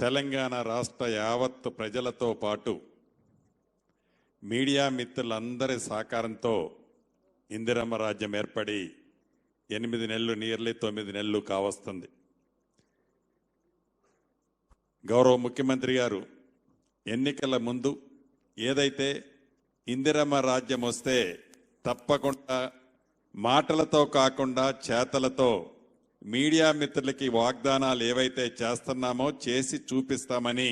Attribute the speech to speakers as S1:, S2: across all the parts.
S1: తెలంగాణ రాష్ట్ర యావత్ ప్రజలతో పాటు మీడియా మిత్రులందరి సహకారంతో ఇందిరమ్మ రాజ్యం ఏర్పడి ఎనిమిది నెలలు నియర్లీ తొమ్మిది నెలలు కావస్తుంది. గౌరవ ముఖ్యమంత్రి గారు ఎన్నికల ముందు ఏదైతే ఇందిరమ్మ రాజ్యం వస్తే తప్పకుండా మాటలతో కాకుండా చేతలతో మీడియా మిత్రులకి వాగ్దానాలు ఏవైతే చేస్తున్నామో చేసి చూపిస్తామని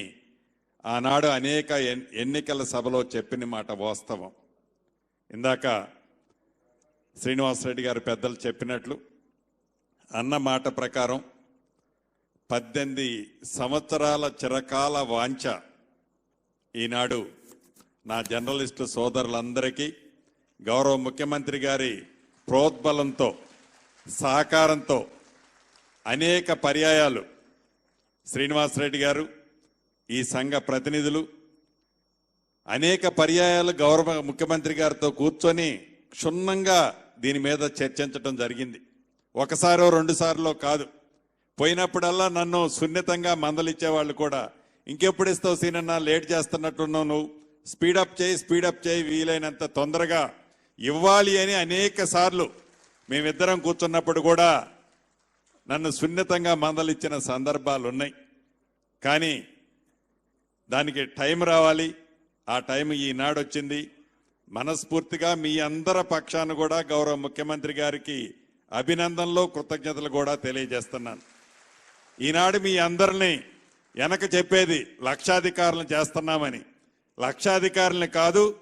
S1: ఆనాడు అనేక ఎన్- ఎన్నికల సభలో చెప్పిన మాట వాస్తవం. ఇందాక శ్రీనివాసరెడ్డి గారు పెద్దలు చెప్పినట్లు అన్న మాట ప్రకారం పద్దెనిమిది సంవత్సరాల చిరకాల వాంఛ ఈనాడు నా జర్నలిస్టు సోదరులందరికీ గౌరవ ముఖ్యమంత్రి గారి ప్రోద్బలంతో సహకారంతో అనేక పర్యాయాలు శ్రీనివాసరెడ్డి గారు ఈ సంఘ ప్రతినిధులు అనేక పర్యాయాలు గౌరవ ముఖ్యమంత్రి గారితో కూర్చొని క్షుణ్ణంగా దీని మీద చర్చించడం జరిగింది. ఒకసారో రెండుసార్లో కాదు. పోయినప్పుడల్లా నన్ను సున్నితంగా మందలిచ్చే వాళ్ళు కూడా. ఇంకెప్పుడు ఇస్తావు సీనన్న లేట్ చేస్తున్నట్టున్నావు నువ్వు. స్పీడప్ చేయి స్పీడప్ చేయి వీలైనంత తొందరగా ఇవ్వాలి అని అనేక సార్లు మేమిద్దరం కూర్చున్నప్పుడు కూడా నన్ను సున్నితంగా మందలిచ్చిన సందర్భాలు ఉన్నాయి కానీ దానికి టైం రావాలి. ఆ టైం ఈనాడు వచ్చింది మనస్ఫూర్తిగా మీ అందరి పక్షాన కూడా గౌరవ ముఖ్యమంత్రి గారికి అభినందనలు కృతజ్ఞతలు కూడా తెలియజేస్తున్నాను. ఈనాడు మీ అందరినీ వెనక చెప్పేది లక్షాధికారులను చేస్తున్నామని. లక్షాధికారులని కాదు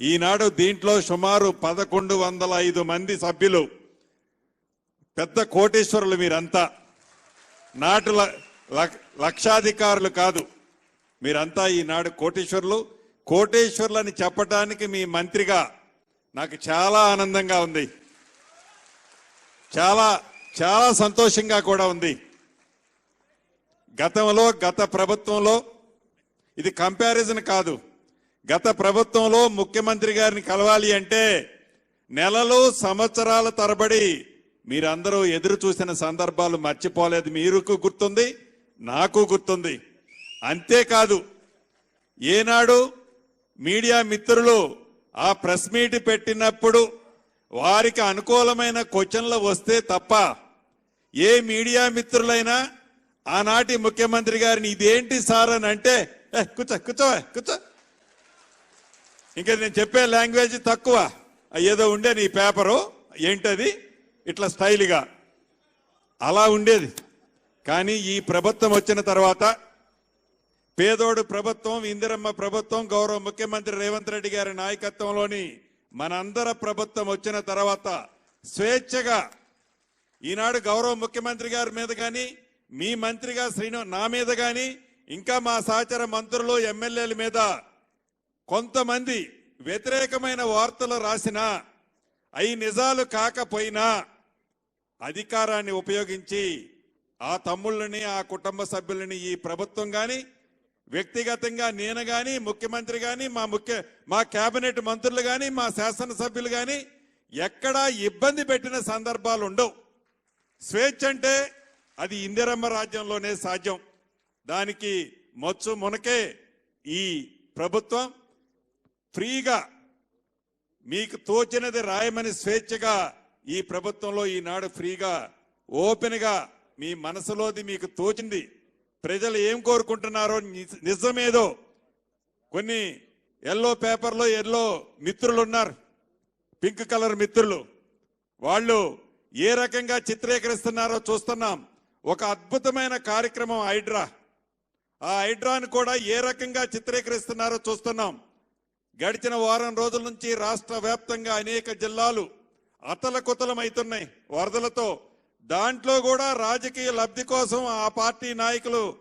S1: ఈనాడు దీంట్లో సుమారు పదకొండు వందల ఐదు మంది సభ్యులు పెద్ద కోటేశ్వరులు మీరంతా. నాటు ల- లక్- లక్షాధికారులు కాదు. మీరంతా ఈనాడు కోటేశ్వరులు. కోటేశ్వరులని చెప్పడానికి మీ మంత్రిగా నాకు చాలా ఆనందంగా ఉంది. చాలా చాలా సంతోషంగా కూడా ఉంది. గతంలో గత ప్రభుత్వంలో ఇది కంపారిజన్ కాదు. గత ప్రభుత్వంలో ముఖ్యమంత్రి గారిని కలవాలి అంటే నెలలు సంవత్సరాల తరబడి మీరందరూ ఎదురు చూసిన సందర్భాలు మర్చిపోలేదు. మీకు గుర్తుంది నాకు గుర్తుంది. అంతేకాదు ఏనాడు మీడియా మిత్రులు ఆ ప్రెస్ మీట్ పెట్టినప్పుడు వారికి అనుకూలమైన క్వశ్చన్లు వస్తే తప్ప ఏ మీడియా మిత్రులైనా ఆనాటి ముఖ్యమంత్రి గారిని ఇదేంటి సార్ అని అంటే "ఏ, కూర్చో కూర్చో కూర్చో. ఇంకా నేను చెప్పే లాంగ్వేజ్ తక్కువ. ఏదో ఉండే నీ పేపరు ఏంటది? ఇట్లా స్టైల్గా అలా ఉండేది. కానీ ఈ ప్రభుత్వం వచ్చిన తర్వాత పేదోడు ప్రభుత్వం ఇందిరమ్మ ప్రభుత్వం గౌరవ ముఖ్యమంత్రి రేవంత్ రెడ్డి గారి నాయకత్వంలోని మనందర ప్రభుత్వం వచ్చిన తర్వాత స్వేచ్ఛగా ఈనాడు గౌరవ ముఖ్యమంత్రి గారి మీద కానీ మీ మంత్రిగా శ్రీను నా మీద కానీ ఇంకా మా సహచర మంత్రులు ఎమ్మెల్యేల మీద కొంతమంది వ్యతిరేకమైన వార్తలు రాసినా అవి నిజాలు కాకపోయినా అధికారాన్ని ఉపయోగించి ఆ తమ్ముళ్ళని ఆ కుటుంబ సభ్యులని ఈ ప్రభుత్వం కానీ వ్యక్తిగతంగా నేను కానీ ముఖ్యమంత్రి కానీ మా ముఖ్య మా కేబినెట్ మంత్రులు కానీ మా శాసనసభ్యులు కానీ ఎక్కడా ఇబ్బంది పెట్టిన సందర్భాలు ఉండవు. స్వేచ్ఛ అంటే అది ఇందిరమ్మ రాజ్యంలోనే సాధ్యం. దానికి మొచ్చు మునకే ఈ ప్రభుత్వం ఫ్రీగా మీకు తోచినది రాయమని స్వేచ్ఛగా ఈ ప్రభుత్వంలో ఈనాడు ఫ్రీగా ఓపెన్గా మీ మనసులోది మీకు తోచింది. ప్రజలు ఏం కోరుకుంటున్నారో నిజ- నిజమేదో. కొన్ని ఎల్లో పేపర్లో ఎల్లో మిత్రులు ఉన్నారు పింక్ కలర్ మిత్రులు. వాళ్ళు ఏ రకంగా చిత్రీకరిస్తున్నారో చూస్తున్నాం. ఒక అద్భుతమైన కార్యక్రమం హైడ్రా. ఆ హైడ్రాను కూడా ఏ రకంగా చిత్రీకరిస్తున్నారో చూస్తున్నాం. గడిచిన వారం రోజుల నుంచి రాష్ట్ర వ్యాప్తంగా అనేక జిల్లాలు అతలకుతలమవుతున్నాయి వరదలతో దాంట్లో కూడా రాజకీయ లబ్ధి కోసం ఆ పార్టీ నాయకులు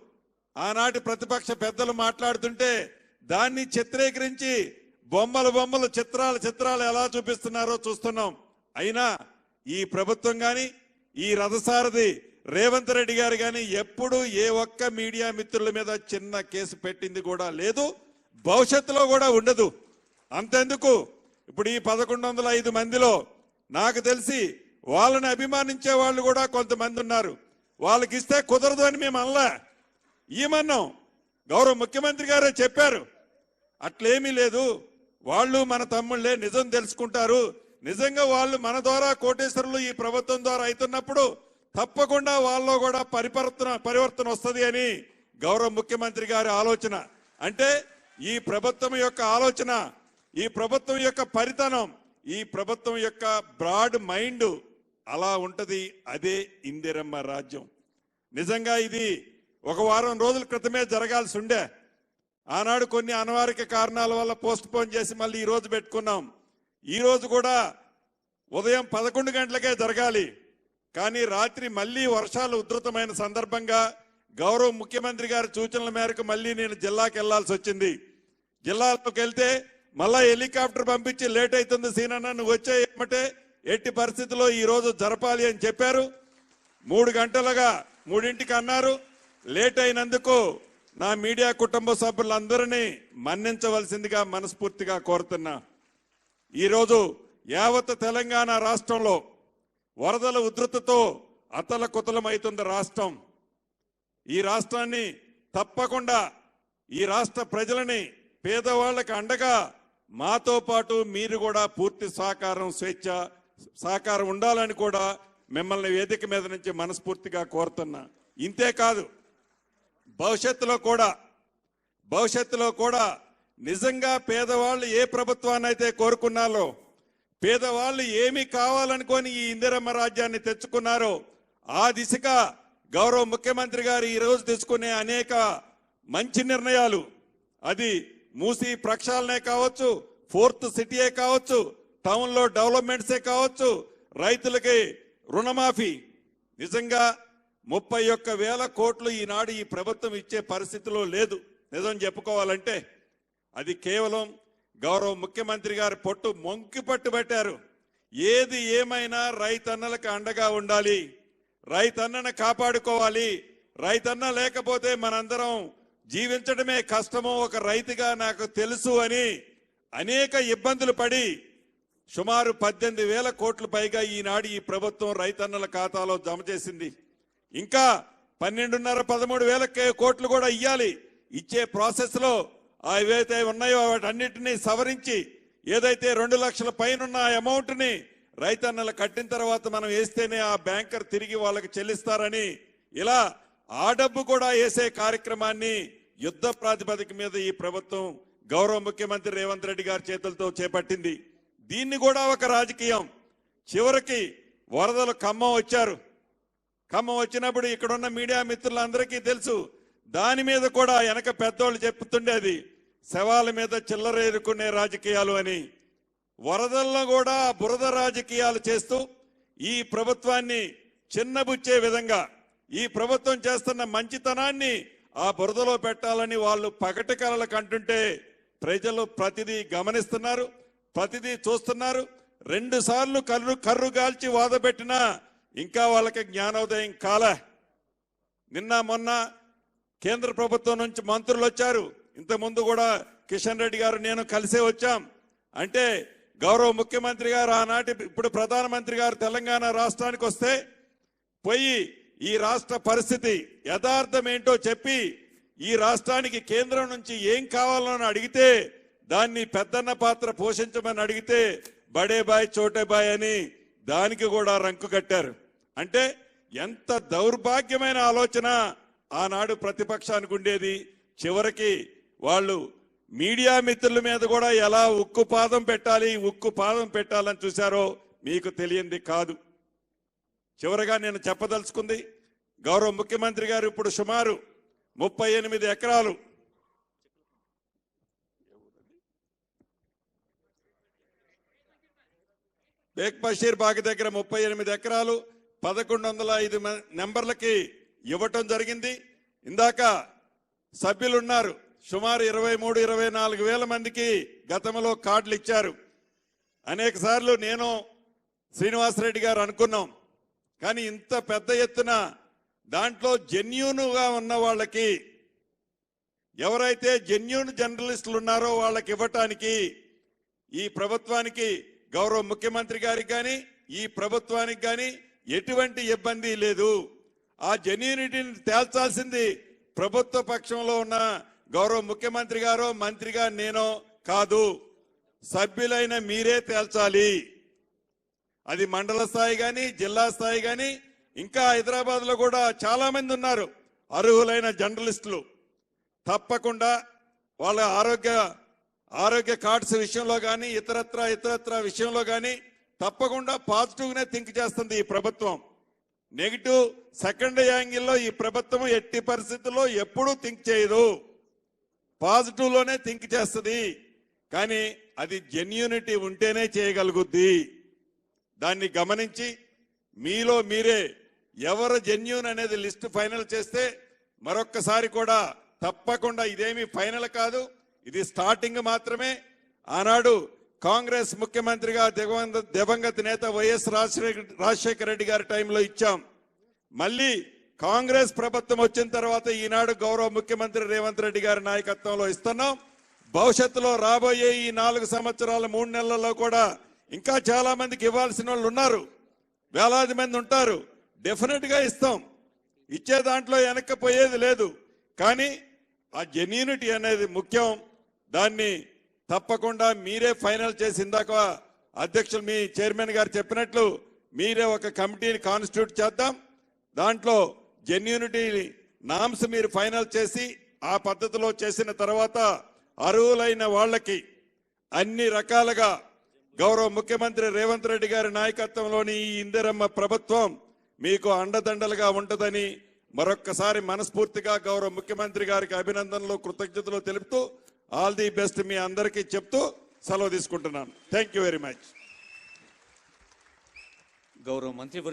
S1: ఆనాటి ప్రతిపక్ష పెద్దలు మాట్లాడుతుంటే దాన్ని చిత్రీకరించి బొమ్మలు బొమ్మలు చిత్రాలు చిత్రాలు ఎలా చూపిస్తున్నారో చూస్తున్నాం. అయినా ఈ ప్రభుత్వం కానీ ఈ రథసారథి రేవంత్ రెడ్డి గారు కానీ ఎప్పుడు ఏ ఒక్క మీడియా మిత్రుల మీద చిన్న కేసు పెట్టింది కూడా లేదు. భవిష్యత్తులో కూడా ఉండదు. అంతెందుకు? ఇప్పుడు ఈ పదకొండు వందల ఐదు మందిలో నాకు తెలిసి వాళ్ళని అభిమానించే వాళ్ళు కూడా కొంతమంది ఉన్నారు. వాళ్ళకి ఇస్తే కుదరదు అని మేము అనలా. ఏమన్నాం గౌరవ ముఖ్యమంత్రి గారే చెప్పారు. అట్లేమీ లేదు. వాళ్ళు మన తమ్ముళ్ళే నిజం తెలుసుకుంటారు. నిజంగా వాళ్ళు మన ద్వారా కోటేశ్వరులు ఈ ప్రభుత్వం ద్వారా అవుతున్నప్పుడు తప్పకుండా వాళ్ళలో కూడా పరివర్తన పరివర్తన వస్తుంది అని గౌరవ ముఖ్యమంత్రి గారి ఆలోచన. అంటే ఈ ప్రభుత్వం యొక్క ఆలోచన ఈ ప్రభుత్వం యొక్క పరితనం ఈ ప్రభుత్వం యొక్క బ్రాడ్ మైండ్ అలా ఉంటది అదే ఇందిరమ్మ రాజ్యం. నిజంగా ఇది ఒక వారం రోజుల క్రితమే జరగాల్సి ఉండే. ఆనాడు కొన్ని అనివార్య కారణాల వల్ల పోస్ట్ పోన్ చేసి మళ్ళీ ఈ రోజు పెట్టుకున్నాం. ఈ రోజు కూడా ఉదయం పదకొండు గంటలకే జరగాలి. కానీ రాత్రి మళ్ళీ వర్షాలు ఉధృతమైన సందర్భంగా గౌరవ ముఖ్యమంత్రి గారి సూచనల మేరకు మళ్ళీ నేను జిల్లాకి వెళ్ళాల్సి వచ్చింది. జిల్లాలోకి వెళ్తే మళ్ళా హెలికాప్టర్ పంపించి లేట్ అవుతుంది సీనన్న నువ్వు వచ్చే ఏమంటే ఎట్టి పరిస్థితుల్లో ఈ రోజు జరపాలి అని చెప్పారు. మూడు గంటలుగా మూడింటికి అన్నారు. లేట్ అయినందుకు నా మీడియా కుటుంబ సభ్యులందరినీ మన్నించవలసిందిగా మనస్ఫూర్తిగా కోరుతున్నా. ఈరోజు యావత్ తెలంగాణ రాష్ట్రంలో వరదల ఉధృతతో అతలకుతలమవుతుంది రాష్ట్రం. ఈ రాష్ట్రాన్ని తప్పకుండా ఈ రాష్ట్ర ప్రజలని పేదవాళ్ళకి అండగా మాతో పాటు మీరు కూడా పూర్తి సహకారం స్వేచ్ఛ సహకారం ఉండాలని కూడా మిమ్మల్ని వేదిక మీద నుంచి మనస్ఫూర్తిగా కోరుతున్నా. ఇంతే కాదు భవిష్యత్తులో కూడా భవిష్యత్తులో కూడా నిజంగా పేదవాళ్ళు ఏ ప్రభుత్వాన్ని అయితే కోరుకున్నారో పేదవాళ్ళు ఏమి కావాలనుకొని ఈ ఇందిరమ్మ రాజ్యాన్ని తెచ్చుకున్నారో ఆ దిశగా గౌరవ ముఖ్యమంత్రి గారు ఈరోజు తెచ్చుకునే తీసుకునే అనేక మంచి నిర్ణయాలు. అది మూసి ప్రక్షాళనే కావచ్చు ఫోర్త్ సిటీయే కావచ్చు టౌన్లో డెవలప్మెంట్సే కావచ్చు రైతులకి రుణమాఫీ. నిజంగా ముప్పై ఒక్క వేల కోట్లు ఈనాడు ఈ ప్రభుత్వం ఇచ్చే పరిస్థితిలో లేదు. నిజం చెప్పుకోవాలంటే అది కేవలం గౌరవ ముఖ్యమంత్రి గారి పొట్టు మొంకి పట్టు పెట్టారు. ఏది ఏమైనా రైతన్నలకు అండగా ఉండాలి. రైతన్నను కాపాడుకోవాలి. రైతన్న లేకపోతే మనందరం జీవించడమే కష్టమో ఒక రైతుగా నాకు తెలుసు అని అనేక ఇబ్బందులు పడి సుమారు పద్దెనిమిది వేల కోట్ల పైగా ఈనాడు ఈ ప్రభుత్వం రైతన్నల ఖాతాలో జమ చేసింది. ఇంకా పన్నెండున్నర పదమూడు వేల కోట్లు కూడా ఇయ్యాలి. ఇచ్చే ప్రాసెస్లో ఏవైతే ఉన్నాయో వాటన్నిటినీ సవరించి ఏదైతే రెండు లక్షల పైన అమౌంట్ని రైతన్నలు కట్టిన తర్వాత మనం వేస్తేనే ఆ బ్యాంకర్ తిరిగి వాళ్ళకి చెల్లిస్తారని ఇలా ఆ డబ్బు కూడా వేసే కార్యక్రమాన్ని యుద్ధ ప్రాతిపదిక మీద ఈ ప్రభుత్వం గౌరవ ముఖ్యమంత్రి రేవంత్ రెడ్డి గారి చేతులతో చేపట్టింది. దీన్ని కూడా ఒక రాజకీయం. చివరికి వరదలు ఖమ్మం వచ్చారు. ఖమ్మం వచ్చినప్పుడు ఇక్కడున్న మీడియా మిత్రులందరికీ తెలుసు దాని మీద కూడా వెనక పెద్దోళ్ళు చెప్తుండేది శవాల మీద చిల్లర ఎదుర్కొనే రాజకీయాలు అని. వరదల్లో కూడా బురద రాజకీయాలు చేస్తూ ఈ ప్రభుత్వాన్ని చిన్నబుచ్చే విధంగా ఈ ప్రభుత్వం చేస్తున్న మంచితనాన్ని ఆ బురదలో పెట్టాలని వాళ్ళు పగటి కలలు కంటుంటే ప్రజలు ప్రతిదీ గమనిస్తున్నారు ప్రతిదీ చూస్తున్నారు. రెండు సార్లు కర్రు కర్రు గాల్చి వాదపెట్టినా ఇంకా వాళ్ళకి జ్ఞానోదయం కాలే. నిన్న మొన్న కేంద్ర ప్రభుత్వం నుంచి మంత్రులు వచ్చారు. ఇంత ముందు కూడా కిషన్ రెడ్డి గారు నేను కలిసే వచ్చాం. అంటే గౌరవ ముఖ్యమంత్రి గారు ఆనాటి ఇప్పుడు ప్రధానమంత్రి గారు తెలంగాణ రాష్ట్రానికి వస్తే పోయి ఈ రాష్ట్ర పరిస్థితి యథార్థం ఏంటో చెప్పి ఈ రాష్ట్రానికి కేంద్రం నుంచి ఏం కావాలని అడిగితే దాన్ని పెద్దన్న పాత్ర పోషించమని అడిగితే బడే బాయ్ చోటే బాయ్ అని దానికి కూడా రంకు కట్టారు. అంటే ఎంత దౌర్భాగ్యమైన ఆలోచన ఆనాడు ప్రతిపక్షానికి ఉండేది. చివరికి వాళ్ళు మీడియా మిత్రుల మీద కూడా ఎలా ఉక్కు పాదం పెట్టాలి ఉక్కు పాదం పెట్టాలని చూశారో మీకు తెలియంది కాదు. చివరగా నేను చెప్పదలుచుకుంది గౌరవ ముఖ్యమంత్రి గారు ఇప్పుడు సుమారు ముప్పై ఎనిమిది ఎకరాలు. బేక్ బషీర్ బాగ్ దగ్గర ముప్పై ఎనిమిది ఎకరాలు పదకొండు వందల ఐదు మ- నెంబర్లకి ఇవ్వటం జరిగింది. ఇందాక సభ్యులు ఉన్నారు సుమారు ఇరవై మూడు ఇరవై నాలుగు వేల మందికి గతంలో కార్డులు ఇచ్చారు. అనేక సార్లు నేను శ్రీనివాసరెడ్డి గారు అనుకున్నాం కానీ ఇంత పెద్ద ఎత్తున దాంట్లో జెన్యూన్గా ఉన్న వాళ్ళకి ఎవరైతే జెన్యూన్ జర్నలిస్టులు ఉన్నారో వాళ్ళకి ఇవ్వటానికి ఈ ప్రభుత్వానికి గౌరవ ముఖ్యమంత్రి గారికి కానీ ఈ ప్రభుత్వానికి కానీ ఎటువంటి ఇబ్బంది లేదు. ఆ జెన్యూనిటీని తేల్చాల్సింది ప్రభుత్వ పక్షంలో ఉన్న గౌరవ ముఖ్యమంత్రి గారో మంత్రిగా నేనో కాదు. సభ్యులైన మీరే తేల్చాలి. అది మండల స్థాయి కానీ జిల్లా స్థాయి కానీ ఇంకా హైదరాబాద్లో కూడా చాలా మంది ఉన్నారు. అర్హులైన జర్నలిస్టులు. తప్పకుండా వాళ్ళ ఆరోగ్య ఆరోగ్య కార్డ్స్ విషయంలో కానీ ఇతరత్ర ఇతరత్ర విషయంలో కానీ తప్పకుండా పాజిటివ్గానే థింక్ చేస్తుంది ఈ ప్రభుత్వం. నెగిటివ్ సెకండ్ యాంగిల్లో ఈ ప్రభుత్వం ఎట్టి పరిస్థితుల్లో ఎప్పుడూ థింక్ చేయదు. పాజిటివ్లోనే థింక్ చేస్తుంది. కానీ అది జెన్యూనిటీ ఉంటేనే చేయగలుగుద్ది. దాన్ని గమనించి మీలో మీరే ఎవరు జెన్యూన్ అనేది లిస్ట్ ఫైనల్ చేస్తే మరొక్కసారి కూడా తప్పకుండా ఇదేమి ఫైనల్ కాదు. ఇది స్టార్టింగ్ మాత్రమే. ఆనాడు కాంగ్రెస్ ముఖ్యమంత్రిగా దివంగత దివంగత నేత వైఎస్ రాజశేఖర రాజశేఖర రెడ్డి గారి టైంలో ఇచ్చాం. మళ్ళీ కాంగ్రెస్ ప్రభుత్వం వచ్చిన తర్వాత ఈనాడు గౌరవ ముఖ్యమంత్రి రేవంత్ రెడ్డి గారి నాయకత్వంలో ఇస్తున్నాం. భవిష్యత్తులో రాబోయే ఈ నాలుగు సంవత్సరాల మూడు నెలల్లో కూడా ఇంకా చాలా మందికి ఇవ్వాల్సిన వాళ్ళు ఉన్నారు. వేలాది మంది ఉంటారు. డెఫినెట్గా ఇస్తాం. ఇచ్చే దాంట్లో వెనక్కపోయేది లేదు. కానీ ఆ జెన్యూనిటీ అనేది ముఖ్యం. దాన్ని తప్పకుండా మీరే ఫైనల్ చేసి ఇందాక అధ్యక్షులు మీ చైర్మన్ గారు చెప్పినట్లు మీరే ఒక కమిటీని కాన్స్టిట్యూట్ చేద్దాం. దాంట్లో జెన్యూనిటీ నామ్స్ మీరు ఫైనల్ చేసి ఆ పద్ధతిలో చేసిన తర్వాత అర్హులైన వాళ్ళకి అన్ని రకాలుగా గౌరవ ముఖ్యమంత్రి రేవంత్ రెడ్డి గారి నాయకత్వంలోని ఈ ఇందిరమ్మ ప్రభుత్వం మీకు అండదండలుగా ఉంటదని మరొక్కసారి మనస్ఫూర్తిగా గౌరవ ముఖ్యమంత్రి గారికి అభినందనలు కృతజ్ఞతలు తెలుపుతూ ఆల్ ది బెస్ట్ మీ అందరికీ చెప్తూ సెలవు తీసుకుంటున్నాను. థ్యాంక్ యూ వెరీ మచ్
S2: గౌరవ మంత్రి